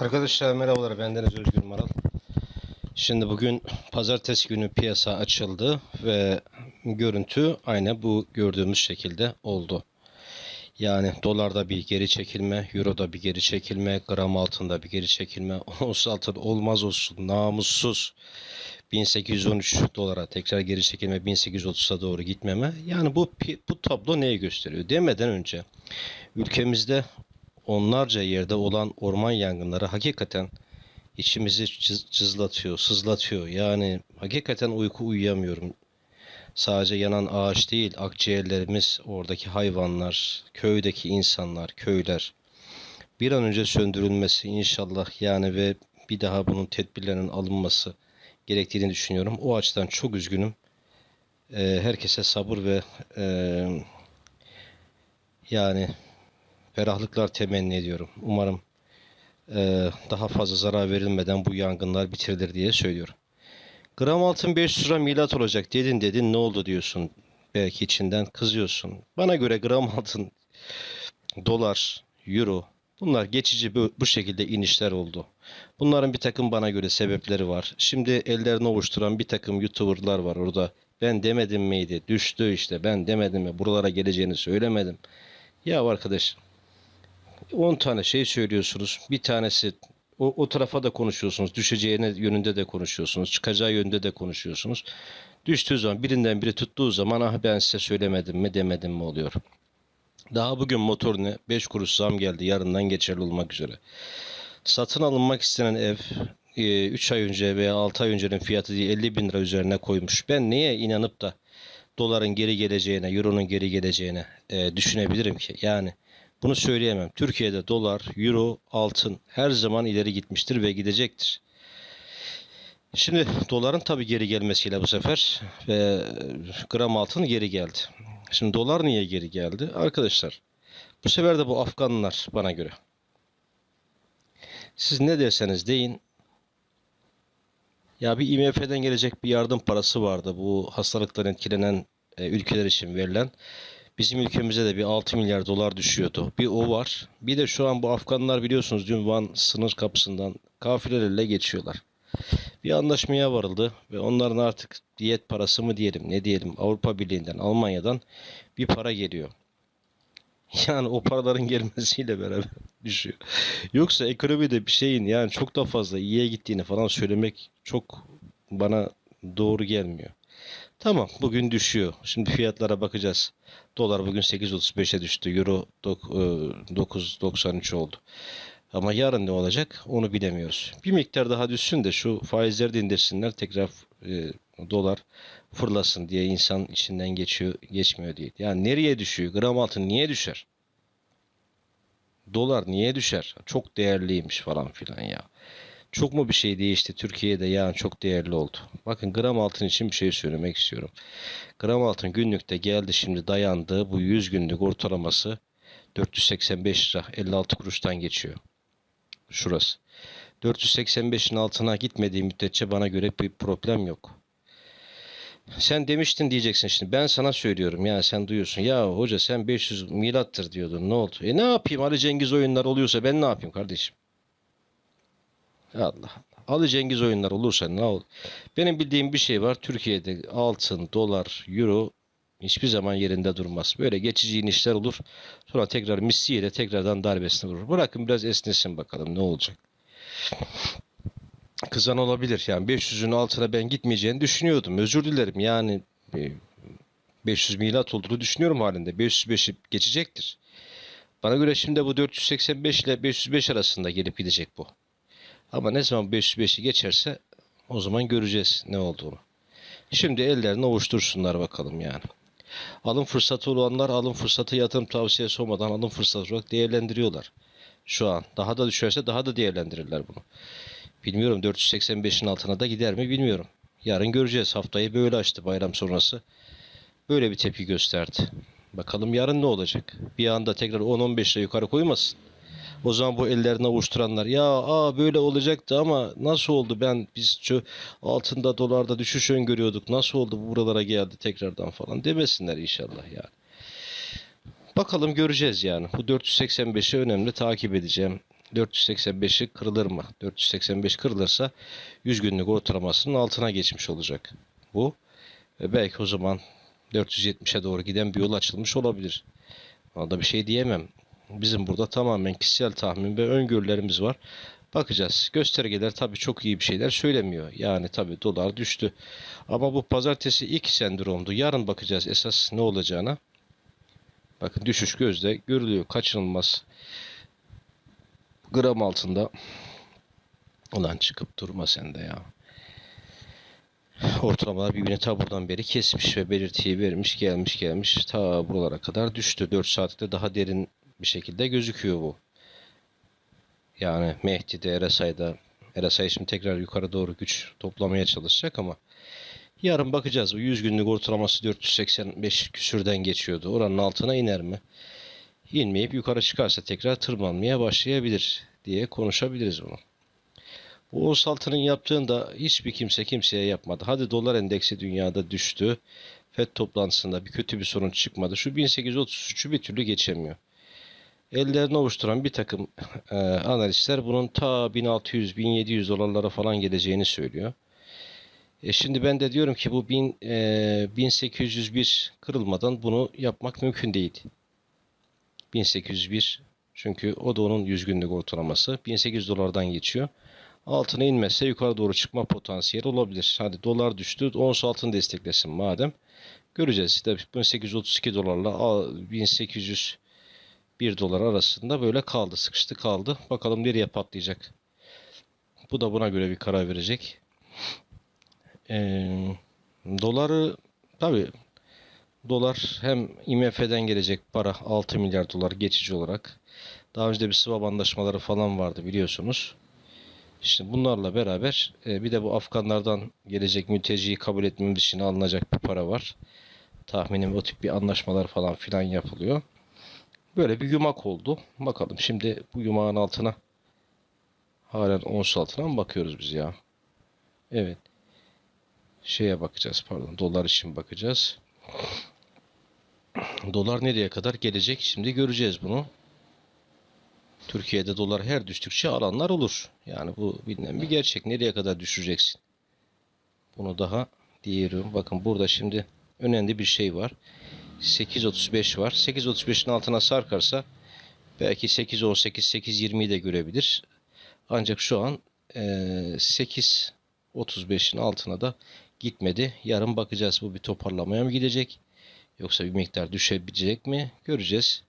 Arkadaşlar merhabalar bendeniz Özgür Maral. Şimdi bugün pazartesi günü piyasa açıldı ve görüntü aynı bu gördüğümüz şekilde oldu. Yani dolarda bir geri çekilme, euroda bir geri çekilme, gram altında bir geri çekilme, ons altın olmaz olsun namussuz 1813 dolara tekrar geri çekilme 1830'a doğru gitmeme. Yani bu bu tablo neyi gösteriyor? Demeden önce ülkemizde onlarca yerde olan orman yangınları hakikaten içimizi cız- cızlatıyor, sızlatıyor. Yani hakikaten uyku uyuyamıyorum. Sadece yanan ağaç değil, akciğerlerimiz, oradaki hayvanlar, köydeki insanlar, köyler bir an önce söndürülmesi inşallah yani ve bir daha bunun tedbirlerinin alınması gerektiğini düşünüyorum. O açıdan çok üzgünüm. Herkese sabır ve yani ferahlıklar temenni ediyorum. Umarım e, daha fazla zarar verilmeden bu yangınlar bitirilir diye söylüyorum. Gram altın 500 lira milat olacak dedin dedin ne oldu diyorsun. Belki içinden kızıyorsun. Bana göre gram altın dolar, euro bunlar geçici bu, bu şekilde inişler oldu. Bunların bir takım bana göre sebepleri var. Şimdi ellerini ovuşturan bir takım youtuberlar var orada. Ben demedim miydi? Düştü işte ben demedim mi? Buralara geleceğini söylemedim. Ya arkadaş 10 tane şey söylüyorsunuz. Bir tanesi o, o tarafa da konuşuyorsunuz. Düşeceğine yönünde de konuşuyorsunuz. Çıkacağı yönde de konuşuyorsunuz. Düştüğü zaman birinden biri tuttuğu zaman ah ben size söylemedim mi demedim mi oluyor. Daha bugün motor ne? 5 kuruş zam geldi. Yarından geçerli olmak üzere. Satın alınmak istenen ev 3 ay önce veya 6 ay öncenin fiyatı diye 50 bin lira üzerine koymuş. Ben neye inanıp da doların geri geleceğine, euronun geri geleceğine e, düşünebilirim ki? Yani bunu söyleyemem. Türkiye'de dolar, euro, altın her zaman ileri gitmiştir ve gidecektir. Şimdi doların tabii geri gelmesiyle bu sefer ve gram altın geri geldi. Şimdi dolar niye geri geldi? Arkadaşlar bu sefer de bu Afganlar bana göre. Siz ne derseniz deyin. Ya bir IMF'den gelecek bir yardım parası vardı. Bu hastalıktan etkilenen e, ülkeler için verilen. Bizim ülkemize de bir 6 milyar dolar düşüyordu. Bir o var. Bir de şu an bu Afganlar biliyorsunuz dün Van sınır kapısından kafilelerle geçiyorlar. Bir anlaşmaya varıldı ve onların artık diyet parası mı diyelim ne diyelim Avrupa Birliği'nden Almanya'dan bir para geliyor. Yani o paraların gelmesiyle beraber düşüyor. Yoksa ekonomide bir şeyin yani çok da fazla iyiye gittiğini falan söylemek çok bana doğru gelmiyor. Tamam bugün düşüyor. Şimdi fiyatlara bakacağız. Dolar bugün 8.35'e düştü. Euro dok- e, 9.93 oldu. Ama yarın ne olacak onu bilemiyoruz. Bir miktar daha düşsün de şu faizleri de indirsinler tekrar e, dolar fırlasın diye insan içinden geçiyor geçmiyor diye. Yani nereye düşüyor? Gram altın niye düşer? Dolar niye düşer? Çok değerliymiş falan filan ya. Çok mu bir şey değişti Türkiye'de yani çok değerli oldu. Bakın gram altın için bir şey söylemek istiyorum. Gram altın günlükte geldi şimdi dayandı. Bu 100 günlük ortalaması 485 lira 56 kuruştan geçiyor. Şurası. 485'in altına gitmediği müddetçe bana göre bir problem yok. Sen demiştin diyeceksin şimdi. Ben sana söylüyorum ya sen duyuyorsun. Ya hoca sen 500 milattır diyordun. Ne oldu? E ne yapayım? Ali Cengiz oyunlar oluyorsa ben ne yapayım kardeşim? Allah Allah. Ali Cengiz oyunlar olursa ne olur? Benim bildiğim bir şey var. Türkiye'de altın, dolar, euro hiçbir zaman yerinde durmaz. Böyle geçici inişler olur. Sonra tekrar misliyle tekrardan darbesini vurur. Bırakın biraz esnesin bakalım ne olacak. Kızan olabilir. Yani 500'ün altına ben gitmeyeceğini düşünüyordum. Özür dilerim. Yani e, 500 milat olduğunu düşünüyorum halinde. 505'i geçecektir. Bana göre şimdi bu 485 ile 505 arasında gelip gidecek bu. Ama ne zaman 505'i geçerse o zaman göreceğiz ne olduğunu. Şimdi ellerini ovuştursunlar bakalım yani. Alım fırsatı olanlar alım fırsatı yatırım tavsiyesi olmadan alım fırsatı olarak değerlendiriyorlar. Şu an daha da düşerse daha da değerlendirirler bunu. Bilmiyorum 485'in altına da gider mi bilmiyorum. Yarın göreceğiz. Haftayı böyle açtı bayram sonrası. Böyle bir tepki gösterdi. Bakalım yarın ne olacak? Bir anda tekrar 10-15 lira yukarı koymasın. O zaman bu ellerini avuşturanlar ya aa böyle olacaktı ama nasıl oldu ben biz şu altında dolarda düşüş öngörüyorduk nasıl oldu bu buralara geldi tekrardan falan demesinler inşallah yani. Bakalım göreceğiz yani. Bu 485'i önemli takip edeceğim. 485'i kırılır mı? 485 kırılırsa 100 günlük ortalamasının altına geçmiş olacak. Bu ve belki o zaman 470'e doğru giden bir yol açılmış olabilir. Ona da bir şey diyemem. Bizim burada tamamen kişisel tahmin ve öngörülerimiz var. Bakacağız. Göstergeler tabii çok iyi bir şeyler söylemiyor. Yani tabii dolar düştü. Ama bu pazartesi ilk sendromdu. Yarın bakacağız esas ne olacağına. Bakın düşüş gözde görülüyor. Kaçınılmaz. Gram altında. Ulan çıkıp durma sen de ya. Ortalamalar birbirini ta buradan beri kesmiş ve belirtiyi vermiş gelmiş gelmiş ta buralara kadar düştü. 4 saatte daha derin bir şekilde gözüküyor bu. Yani Mehdi'de, RSI'da RSI şimdi tekrar yukarı doğru güç toplamaya çalışacak ama yarın bakacağız. Bu 100 günlük ortalaması 485 küsürden geçiyordu. Oranın altına iner mi? İnmeyip yukarı çıkarsa tekrar tırmanmaya başlayabilir diye konuşabiliriz bunu. Bu ons altının yaptığında hiçbir kimse kimseye yapmadı. Hadi dolar endeksi dünyada düştü. FED toplantısında bir kötü bir sorun çıkmadı. Şu 1833'ü bir türlü geçemiyor. Ellerini ovuşturan bir takım e, analistler bunun ta 1600-1700 dolarlara falan geleceğini söylüyor. E şimdi ben de diyorum ki bu 1000, e, 1801 kırılmadan bunu yapmak mümkün değil. 1801 çünkü o da onun 100 günlük ortalaması. 1800 dolardan geçiyor. Altına inmezse yukarı doğru çıkma potansiyeli olabilir. Hadi dolar düştü. Ons altını desteklesin madem. Göreceğiz. İşte 1832 dolarla 1801 dolar arasında böyle kaldı. Sıkıştı kaldı. Bakalım nereye patlayacak. Bu da buna göre bir karar verecek. Ee, doları tabi dolar hem IMF'den gelecek para 6 milyar dolar geçici olarak. Daha önce de bir swap anlaşmaları falan vardı biliyorsunuz. İşte bunlarla beraber e, bir de bu Afganlardan gelecek mülteciyi kabul etmemiz için alınacak bir para var. Tahminim o tip bir anlaşmalar falan filan yapılıyor. Böyle bir yumak oldu. Bakalım şimdi bu yumağın altına halen ons altına mı bakıyoruz biz ya? Evet. Şeye bakacağız pardon. Dolar için bakacağız. Dolar nereye kadar gelecek? Şimdi göreceğiz bunu. Türkiye'de dolar her düştükçe alanlar olur. Yani bu bilinen bir gerçek. Nereye kadar düşüreceksin? Bunu daha diyorum. Bakın burada şimdi önemli bir şey var. 8.35 var. 8.35'in altına sarkarsa belki 8.18, 8.20'yi de görebilir. Ancak şu an e, 8.35'in altına da gitmedi. Yarın bakacağız bu bir toparlamaya mı gidecek? Yoksa bir miktar düşebilecek mi? Göreceğiz.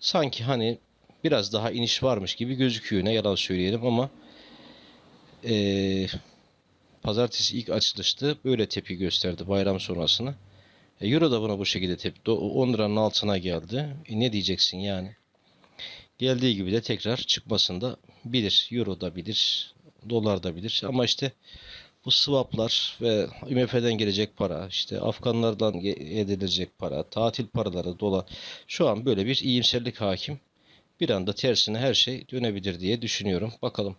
Sanki hani biraz daha iniş varmış gibi gözüküyor. Ne yalan söyleyelim ama e, pazartesi ilk açılıştı. Böyle tepki gösterdi bayram sonrasını. E, Euro da buna bu şekilde tepki. 10 liranın altına geldi. E, ne diyeceksin yani? Geldiği gibi de tekrar çıkmasında bilir. Euro da bilir. Dolar da bilir. Ama işte bu swaplar ve IMF'den gelecek para, işte Afganlardan edilecek para, tatil paraları, dolar. Şu an böyle bir iyimserlik hakim. Bir anda tersine her şey dönebilir diye düşünüyorum. Bakalım.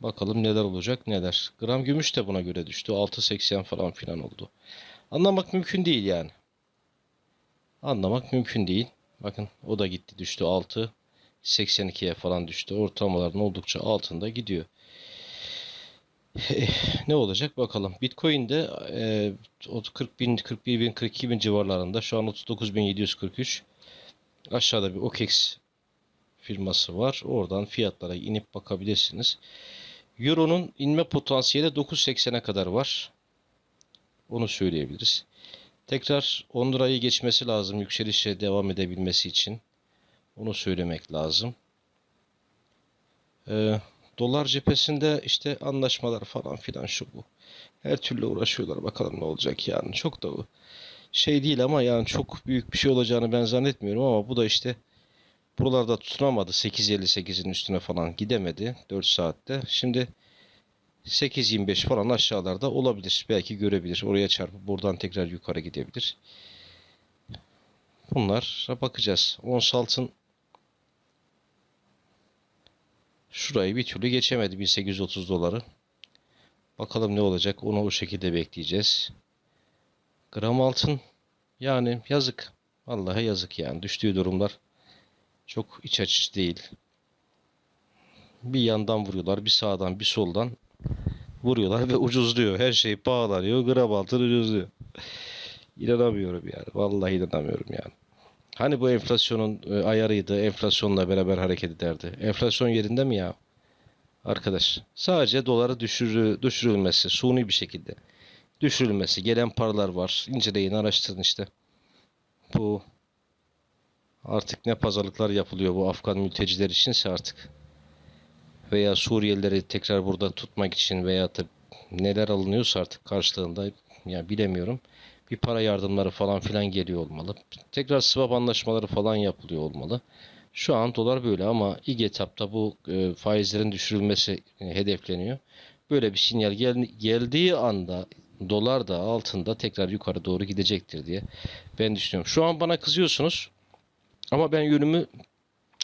Bakalım neler olacak neler. Gram gümüş de buna göre düştü. 6.80 falan filan oldu. Anlamak mümkün değil yani. Anlamak mümkün değil. Bakın o da gitti düştü 6. 82'ye falan düştü. Ortalamaların oldukça altında gidiyor. ne olacak bakalım. Bitcoin'de e, 40 bin, 41 bin, 42 bin civarlarında. Şu an 39 bin 743. Aşağıda bir OKEX firması var. Oradan fiyatlara inip bakabilirsiniz. Euro'nun inme potansiyeli 9.80'e kadar var. Onu söyleyebiliriz. Tekrar 10 lirayı geçmesi lazım yükselişe devam edebilmesi için. Onu söylemek lazım. Ee, dolar cephesinde işte anlaşmalar falan filan şu bu. Her türlü uğraşıyorlar. Bakalım ne olacak yani. Çok da şey değil ama yani çok büyük bir şey olacağını ben zannetmiyorum ama bu da işte buralarda tutunamadı. 8.58'in üstüne falan gidemedi 4 saatte. Şimdi 8.25 falan aşağılarda olabilir. Belki görebilir. Oraya çarpıp buradan tekrar yukarı gidebilir. Bunlara bakacağız. Ons altın şurayı bir türlü geçemedi 1830 doları. Bakalım ne olacak onu o şekilde bekleyeceğiz. Gram altın yani yazık. Vallahi yazık yani. Düştüğü durumlar çok iç açıcı değil. Bir yandan vuruyorlar, bir sağdan, bir soldan vuruyorlar ve ucuzluyor. Her şey pahalanıyor, gram altın ucuzluyor. İnanamıyorum yani. Vallahi inanamıyorum yani. Hani bu enflasyonun e, ayarıydı, enflasyonla beraber hareket ederdi. Enflasyon yerinde mi ya? Arkadaş, sadece doları düşürü, düşürülmesi, suni bir şekilde düşürülmesi, gelen paralar var. İnceleyin, araştırın işte. Bu artık ne pazarlıklar yapılıyor bu Afgan mülteciler içinse artık. Veya Suriyelileri tekrar burada tutmak için veya da neler alınıyorsa artık karşılığında ya bilemiyorum. Bir para yardımları falan filan geliyor olmalı. Tekrar swap anlaşmaları falan yapılıyor olmalı. Şu an dolar böyle ama ilk etapta bu e, faizlerin düşürülmesi e, hedefleniyor. Böyle bir sinyal gel- geldiği anda dolar da altında tekrar yukarı doğru gidecektir diye ben düşünüyorum. Şu an bana kızıyorsunuz ama ben yönümü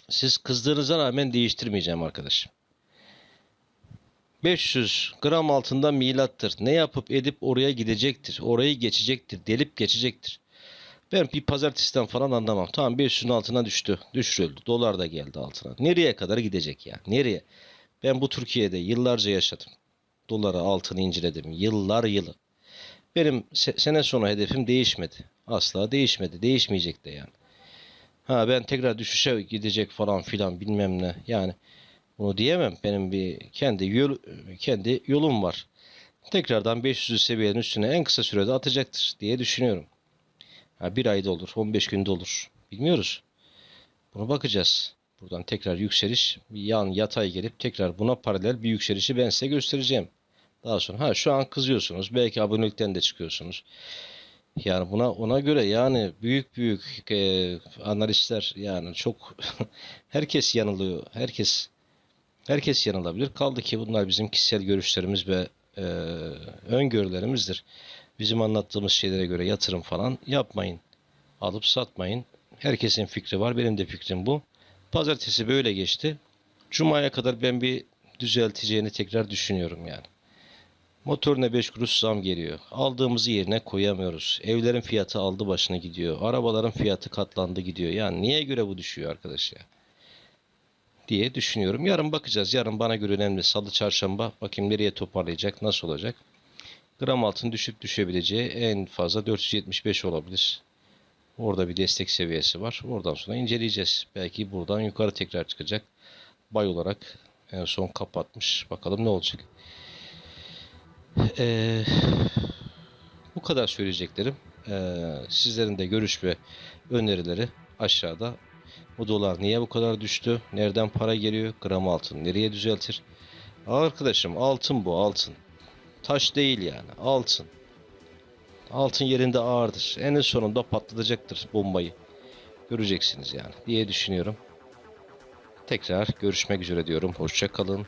siz kızdığınıza rağmen değiştirmeyeceğim arkadaşım. 500 gram altında milattır. Ne yapıp edip oraya gidecektir. Orayı geçecektir. Delip geçecektir. Ben bir pazartesiden falan anlamam. Tamam 500'ün altına düştü. Düşürüldü. Dolar da geldi altına. Nereye kadar gidecek ya? Nereye? Ben bu Türkiye'de yıllarca yaşadım. Doları altını inceledim. Yıllar yılı. Benim se- sene sonu hedefim değişmedi. Asla değişmedi. Değişmeyecek de yani. Ha ben tekrar düşüşe gidecek falan filan bilmem ne. Yani bunu diyemem. Benim bir kendi yol, kendi yolum var. Tekrardan 500 seviyenin üstüne en kısa sürede atacaktır diye düşünüyorum. Ha, bir ayda olur, 15 günde olur. Bilmiyoruz. Bunu bakacağız. Buradan tekrar yükseliş, bir yan yatay gelip tekrar buna paralel bir yükselişi ben size göstereceğim. Daha sonra ha şu an kızıyorsunuz. Belki abonelikten de çıkıyorsunuz. Yani buna ona göre yani büyük büyük e, analistler yani çok herkes yanılıyor. Herkes herkes yanılabilir. Kaldı ki bunlar bizim kişisel görüşlerimiz ve e, öngörülerimizdir. Bizim anlattığımız şeylere göre yatırım falan yapmayın. Alıp satmayın. Herkesin fikri var. Benim de fikrim bu. Pazartesi böyle geçti. Cuma'ya kadar ben bir düzelteceğini tekrar düşünüyorum yani. Motorine 5 kuruş zam geliyor. Aldığımızı yerine koyamıyoruz. Evlerin fiyatı aldı başına gidiyor. Arabaların fiyatı katlandı gidiyor. Yani niye göre bu düşüyor arkadaş ya? Diye düşünüyorum. Yarın bakacağız. Yarın bana göre önemli. Salı çarşamba bakayım nereye toparlayacak, nasıl olacak. Gram altın düşüp düşebileceği en fazla 475 olabilir. Orada bir destek seviyesi var. Oradan sonra inceleyeceğiz. Belki buradan yukarı tekrar çıkacak. Bay olarak en son kapatmış. Bakalım ne olacak. Ee, bu kadar söyleyeceklerim. Ee, sizlerin de görüş ve önerileri aşağıda. Bu dolar niye bu kadar düştü? Nereden para geliyor? Gram altın nereye düzeltir? Arkadaşım altın bu altın. Taş değil yani altın. Altın yerinde ağırdır. En sonunda patlatacaktır bombayı. Göreceksiniz yani diye düşünüyorum. Tekrar görüşmek üzere diyorum. Hoşça kalın.